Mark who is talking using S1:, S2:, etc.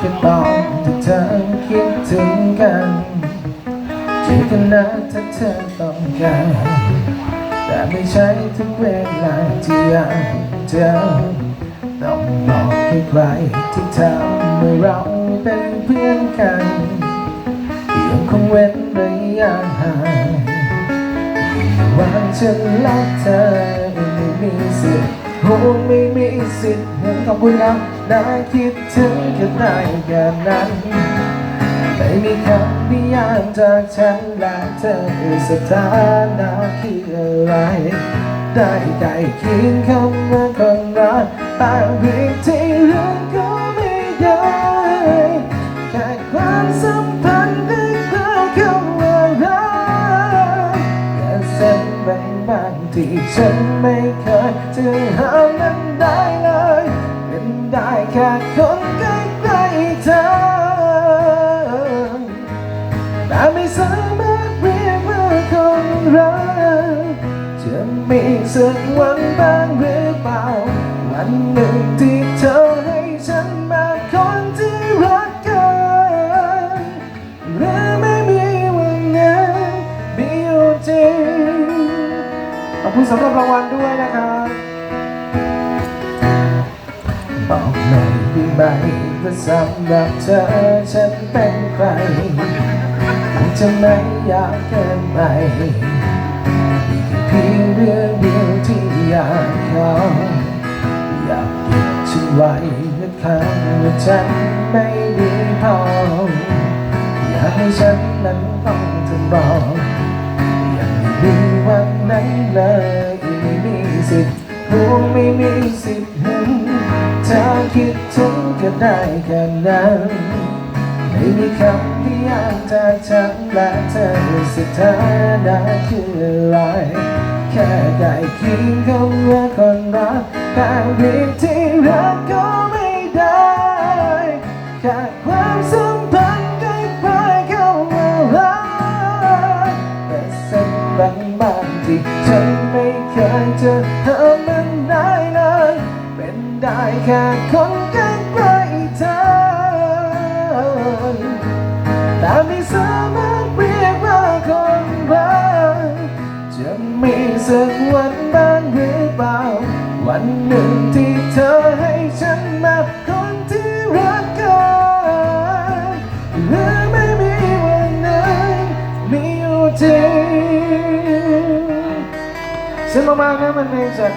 S1: แค่ตอนที่เธอคิดถึงกันที่กันนะถ้าเธอต้องการแต่ไม่ใช่ทุกเวลาที่อยากเจอต้องบอกให้ใครที่ทำให้เราเป็นเพื่อนกันยังคงเว้นระยะห่างวันฉันรักเธอไม่มีสิทธิ์โอ้ไม่มีสิทธิ์เห็นคำพูดแล้ บได้คิดถึงแค่ได้แค่นั้นไม่มีคำนิยามจากฉันและเธอสถานะคืออะไร ได้ใกล้เคียงคำว่าคนรักต่เพียงที่รักก็ไม่ได้แค่ความสัมพันธ์ได้เพียงคำว่ารักแค่เส้นบางๆที่ฉันไม่เคยจะหามันได้เลย ได้แค่คนใกล้ๆเธอ แต่ไม่สามารถเรียกว่าคนรักจะมีสักวันบ้างหรือเปล่า วันหนึ่งที่เธอให้ฉันมาคนที่รักกันหรือไม่มีวันนั้นมีอยู่จริงขอบคุณสำหรับรางวัลด้วยนะครับ บอกหน่อยได้ไหมว่าสำหรับเธอฉันเป็นใครจะไม่อยากเกินไปมีเพียงเรื่องเดียวที่อยากขออยากเก็บฉันไว้และคำว่าฉัน ธอคิดถึงก็ได้แค่นั้นไม่มีคำที่ยากจากฉันและเธอสถานะคืออะไร แค่ได้คิดคำว่าคนรักแต่เพียงที่รักก็ไม่ได้แค่ความสัมพันธ์ใกล้ๆเข้ามารักแต่ส้นบางๆที่ฉันไม่เคยจะทำ ได้แค่คนใกล้เธอ แต่ไม่สามารถเรียกว่าคนรักจะมีสักวันบ้างหรือเปล่า วันหนึ่งที่เธอให้ฉันมาคนที่รักกันหรือไม่มีวันนั้นมีอยู่จริงซึ่งมากๆนะมันเป็นจาก